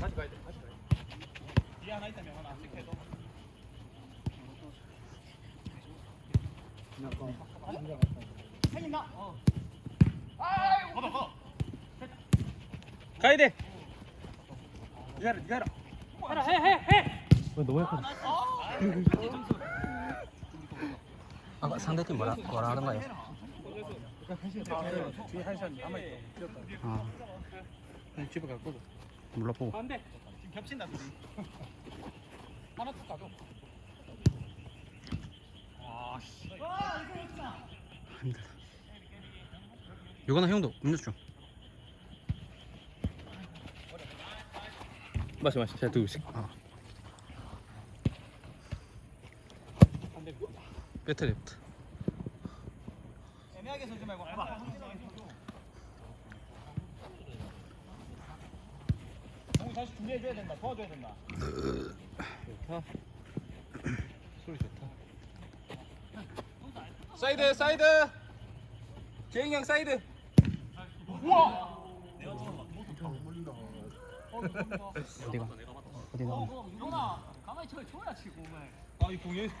다시 가야 돼. 다시 가야 돼. 어 가야 돼. 해라. 니가 해라. 해라 해 해해 너무 약간. 아까 상대팀 뭐라 뭐라 하는 거예요? 뒤에 한 시간 남아 있어. 아 집에 갈 거고. 물러보고 안돼 지금 겹친다 하나 툭 아씨 와 이거 있잖아 힘들다. 요거는 형도 음료수 좀. 마시 마시. 제가 두씩. 아 안돼 배터리부터. 애매하게 서지 말고 해봐 형이 다시 준비해줘야 된다 도와줘야 된다 좋다. 소리 좋다. 사이드 사이드. 재영 형 사이드. 우와 어디가? 어디가? 어, 유나 가만히 쳐 줘야지 공을. 아 이 공연. 자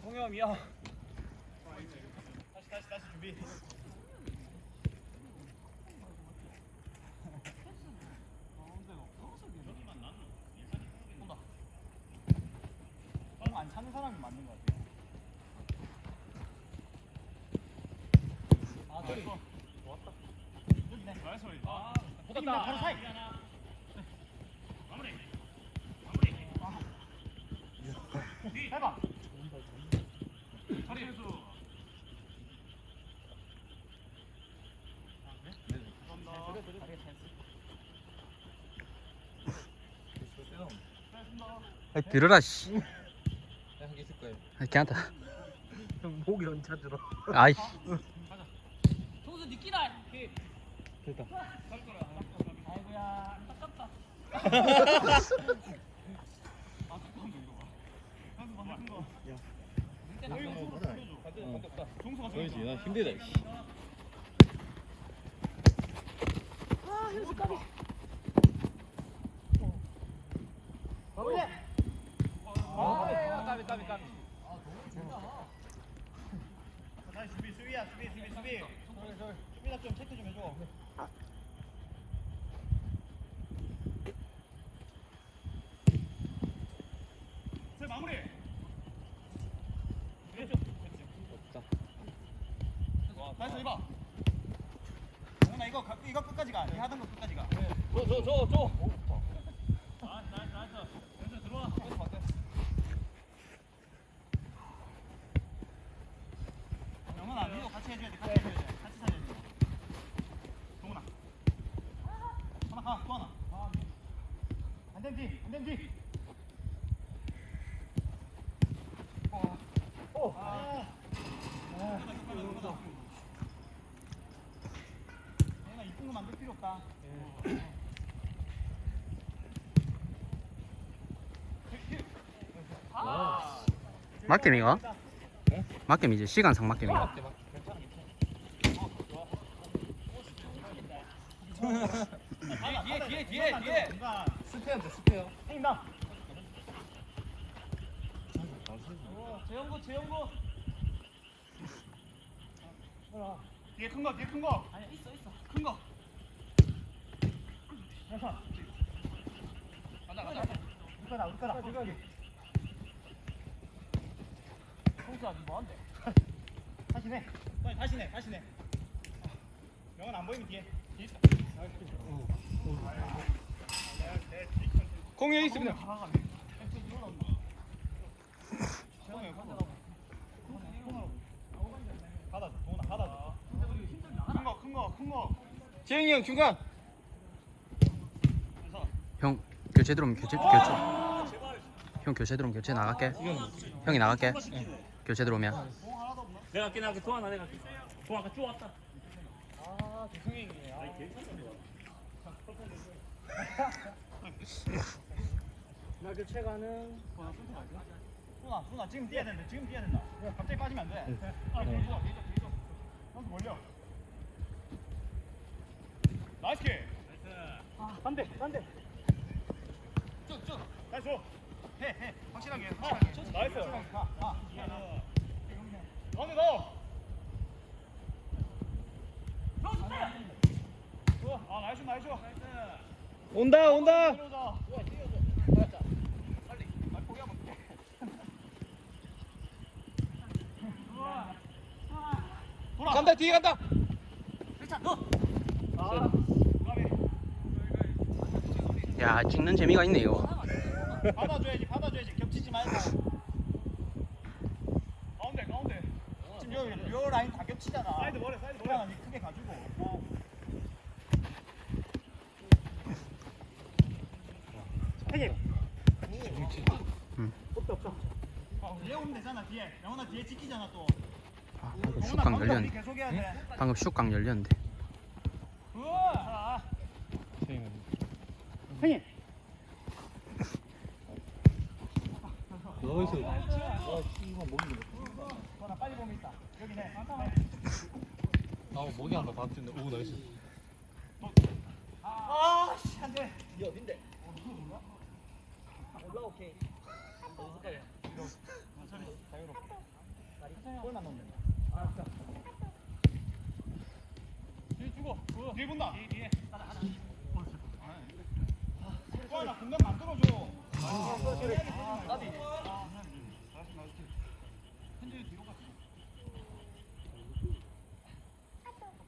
송영이야. 다시 다시 다시 준비. 공안 차는 사람이 맞는 것 같아. 아, 저기. 아, 보다 바로 사이. 해봐. 아 들어라 씨. 한개 있을 거예요. 아. 형 목이 언제 들어? 아이. 동수 니끼다. 됐다. 아이고야 안타깝다. 보이지? 나 힘들다. 씨. 아, 까비 까비 까비. 다시 수비 수비야 수비 수비 수비. 수비다 좀 체크 좀 해줘. 제 마무리. 왼쪽. 없다. 다시 해봐. 나 이거 가- 이거 끝까지 가. 이 하던 거 끝까지 가. 저저 저 저. 아, 나이스 나이스. 왼쪽 들어와. 영훈아, 니도 같이 해줘야 돼. 같이 해줘야 돼. 같이 살려야 돼. 동훈아. 하나 가, 또 하나. 안 된디, 안 된디. 어. 오. 아. 아. 얘가 이쁜 거 만들 필요 없다. 이거? 맞겜 이제 시간상 맞겜 이거. 뒤에, 뒤에, 뒤에, 뒤에. 스페어인데 스페어. 행나. 재영구, 재영구. 뒤에 큰 거, 뒤에 큰 거. 아니야, 있어, 있어. 큰 거. 가자, 가자, 가자. 우리 거다, 우리 거다. 홍수야, 니 뭐한대? 다시 내. 빨리 다시 내, 다시 내. 영은 안 보이면 뒤에. 공에 있습니다. 재영이 형 중간. 형 교체 들어오면 교체 교체. 형 교체 들어오면 교체 나갈게. 형이 나갈게. 교체 들어오면. 내가 할게, 내가 할게. 동아, 내가 할게. 동아, 아까 쭉 왔다. 아 아. 아니, 괜찮아. 나그 체가는 수나 수나 지금 뛰어야 된다 지금 뛰어야 된다 갑자기 빠지면 안돼 아 있어 뒤에 있어 선수 몰려 나이스 킥 반대 반대 다시 줘 해 해. 확실하게 확실하게. 나이스. 가가 가운데 넣어. 좋아 아 나이스 나이스. 온다 온다. 들어오자. 빨리 빨리. 포기하면 어떡해 돌아. 간다 뒤에 간다. 아. 가비 야 찍는 재미가 있네 이거 받아줘야지 받아줘야지. 겹치지 말고. 가운데 가운데. 지금 요, 요 라인 다 겹치잖아. 사이드 머리 사이드 머리. 크게 가지고. 어. 형님 음. 없다 없다 어, 얘 오면 되잖아 뒤에. 영훈아 뒤에 찍히잖아 또. 아, 방금 해야 돼. 방금 슛각 열렸는데 우와 형님. 너희서 와 씨발 목이 나 빨리 보면 있다 여기네 아 목이 한번 다 뛴다. 오 나이스. 아 씨 안 돼. 이 어딘데 올라오케이 천천히 자유롭게 골만 넣으면 된다 알았어 뒤에 주고 뒤에 본다. 뒤에 뒤에. 하나 하나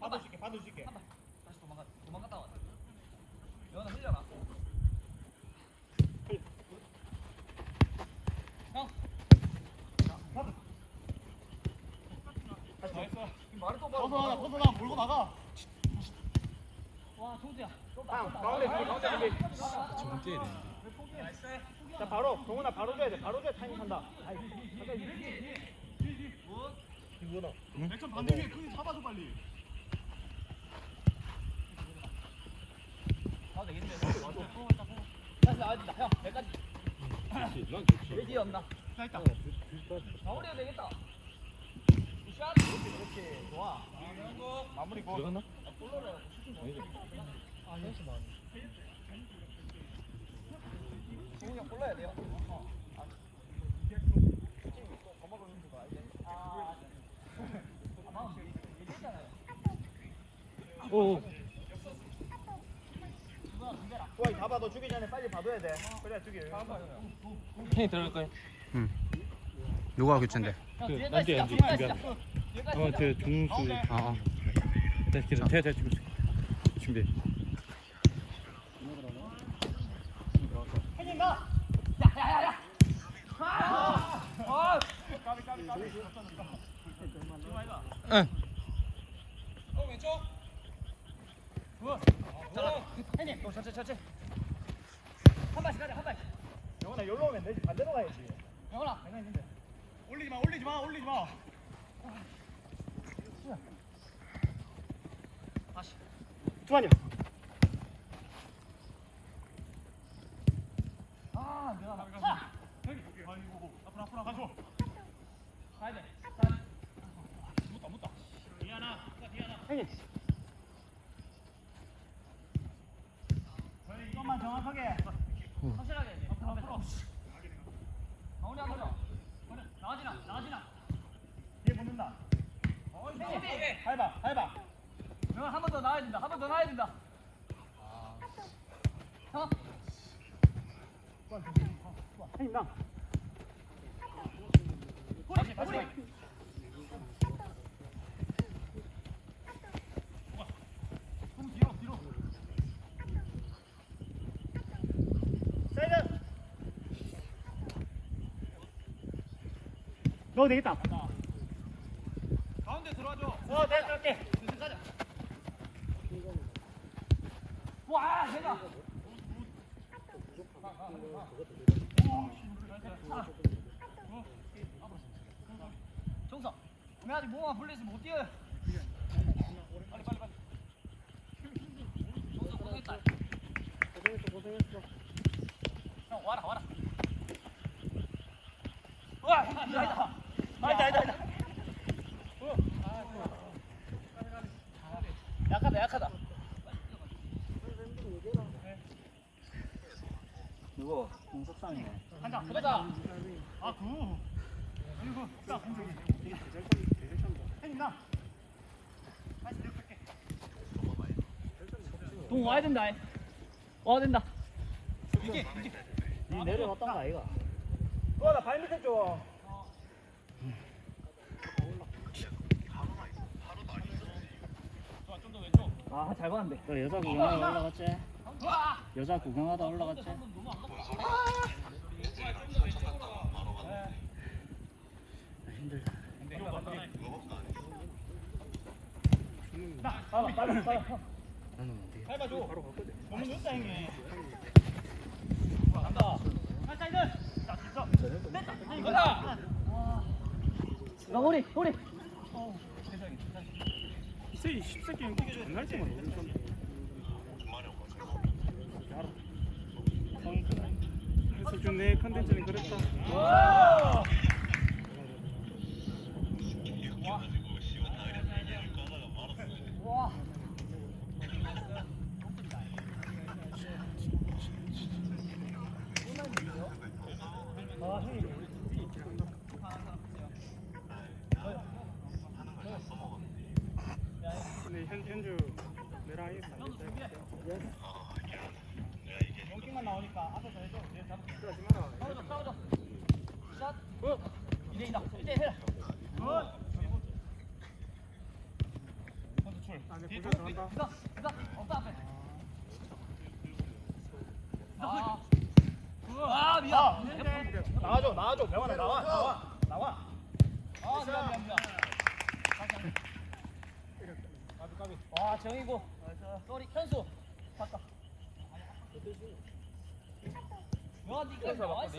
받아줄게 받아줄게 다시 도망가 도망갔다 왔다 연아 흘려라 나이스. 말을 또 벗어 나가 벗어 나가 몰고 나가 가운데 가운데 준비 뛰어야 되는데. 자 바로 동훈아 바로 줘야 돼 바로 줘야 타이밍 한다 이거다 액션 반대 위에 그 잡아줘 빨리 아 다시 나와야 된다 형 여기까지 왜 뒤에 없나 자 있다 마무리해야 되겠다 샷 그렇지 좋아 마무리 고 들어갔나? 볼러를 아. 아. 아 아, 오. 좋아 다 봐도 주기 전에 빨리 봐둬야 돼 그래야 주기 형이 들어갈까요? 음. 누가 교체인데 형 그, 뒤에가 안 돼, 있어 안 돼, 뒤에가 준비한. 있어 뒤에가 어, 있어 저 중수. 어, 어. 네, 기다. 제가 제가 지금 준비. 응. 어 올리지 마 올리지 마 다시 주환이 아 내가 차 여기 아이고 앞으로 앞으로 가줘 가야 돼 묻다 묻다 디아나 디아나 형님 저희 이것만 정확하게 확실하게 해야 돼 앞으로 앞으로 마무리 한 거죠 나가지나 나가지나 뒤에 붙는다 형님 밟아 밟아 영훈 한번 더 나와야 된다. 한 번 더 나와야 된다. 형 형님 나 다시 다시 손 뒤로 뒤로. 사이드. 넣어도 되겠다. 가운데 들어와줘. 어 내가 들어갈게. 가자 와 대박 종석 왜 아직 몸만 불려서 못 뛰어요? 빨리 빨리 빨리. 고생 고생했다. 고생했어 고생했어. 형 와라 와라. 와 아니다 아니다 아니다. 약하다 약하다. 누구? 공석상이네. 한장 가자. 아, 구. 아이고, 딱. 형님, 나. 다시 내볼게. 동 와야 된다. 와야 된다. 이게, 이게. 니 내려왔던 거 아이가? 어, 나 발 밑에 줘. 아잘 봤는데. 너 여자 구경하다 올라갔지? 여자 구경하다 올라갔지? 힘들다. 나는 안 돼. 밟아줘. 너무 늦다, 형님. 간다. 살짝 이들. 자, 됐어. 가자. 나 우리 우리. 이 십새끼 연기 존날 때만 오는 그래서 준내 컨텐츠는 그랬다. 와. 근데 현 현주 내랑 이 용킹만 나오니까 앞에서 해줘. 얘 잡. 싸우자 싸우자. 샷. 이제 이다. 이제 해라. 선수 출. 뒤에 이거 이거 없다 앞에. 아. 아 미안. 나와줘, 나와줘. 명환아, 나와, 나와, 나와. 아 미안 미안 미안. 까비, 까비. 와 정이고. 쏘리 현수. 바꿔. 와 니가 나와 있어.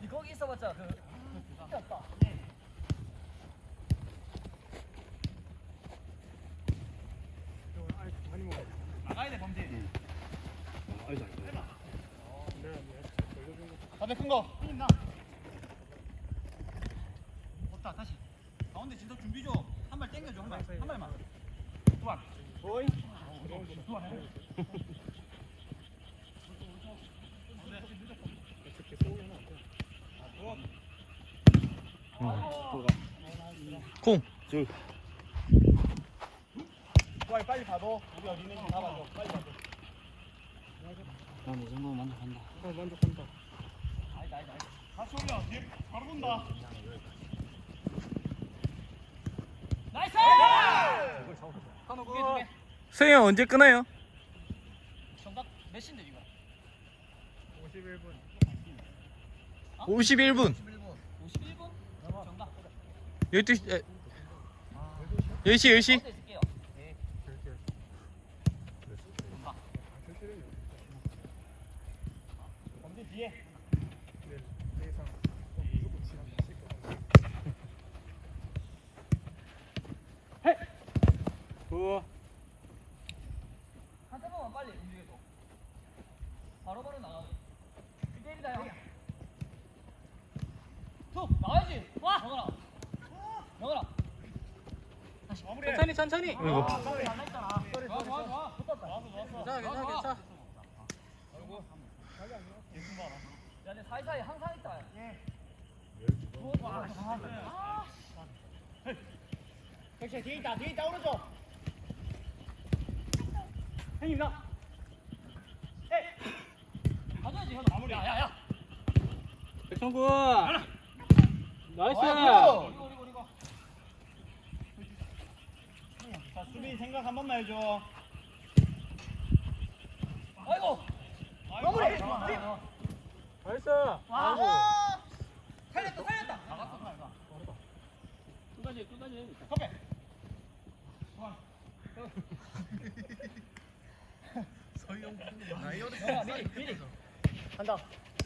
니 거기 있어봤자 그. 그 다 나가야 돼, 범지. 아이고. 가장 큰 거. 형님, 나. 없다, 다시. 가운데 진석 준비 좀. 한발 땡겨줘, 한 발. 한 발만. 두 발. 오이. 두 발. 콩. 빨리 빨리 봐도 우리 어디 있는지 다 봐줘. 빨리 봐줘. 난이 정도면 만족한다. 아니다 아니다. 다시 올려. 뒤에 바로 본다. 나이스! 한우 두개 두 개. 세형 언제 끊어요? 정답 몇인데 이거? 51분. 51분? 정답. 12시 에, 10시 10시. 가운데 있을게요. 네. 정답. 범지 뒤에. 구. 한 세번만 빨리 움직여줘. 바로바로 나가고. 1대1이다 형. 툭 나와야지. 와. 영원아. 영원아. 다시 마무리해. 천천히. 이거. 괜찮아 괜찮아 괜찮아. 예쁜 거 알아. 야, 근데 사이사이 항상 있다. 예. 와, 아, 섹시 뒤에 있다, 뒤에 있다, 오른쪽. 형님, 나. 에이. 가져야지 형. 마무리. 야, 야, 야. 백성구. 나이스. 이거 이거 이거. 자, 수비 생각 한 번만 해줘. 아이고. 마무리. 나이스. 와. 살렸다, 살렸다. 끝까지 끝까지 해. 컵에. 영아, 미리, 미리. 간다.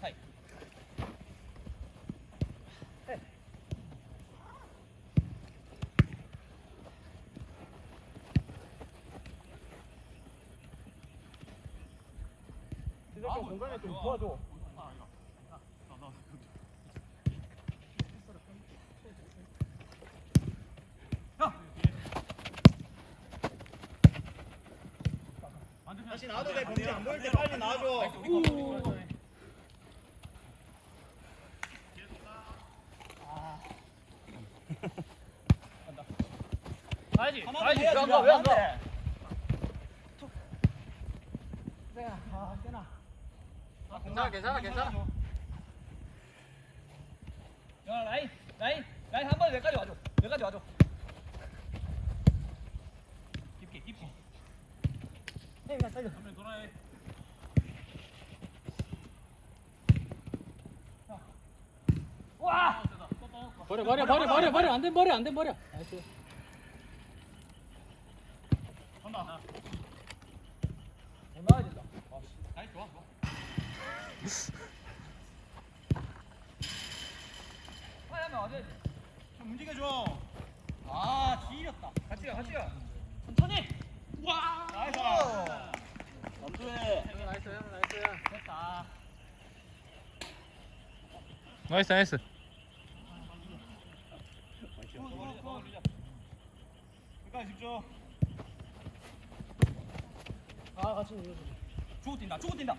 하이. 중간에 좀 도와줘. 다시 나와도 돼 범지 안 보일 때 빨리 나와줘 가야지, 가야지. 왜안 가? 왜안 가? 괜찮아 괜찮아 괜찮아 야 라인, 라인, 라인 한 번에 여기까지 와줘. 여기까지 와줘. 깊게, 깊게. 해, 그냥 살려. 한명 돌아해. 와! 버려 버려 버려 버려 버려 안돼 버려 안돼 버려 나이스 못 나와야 된다. 아, 씨. 나이스 좋아 좋아 하면. 좀 움직여줘. 아 지렸다. 같이 가, 같이 가. 천천히. 와. 나이스. 남주해. 나이스 나이스. 됐다. 나이스 나이스. 끝까지 집중 아, 같이 눌러줘. 주고 뛴다 주고 뛴다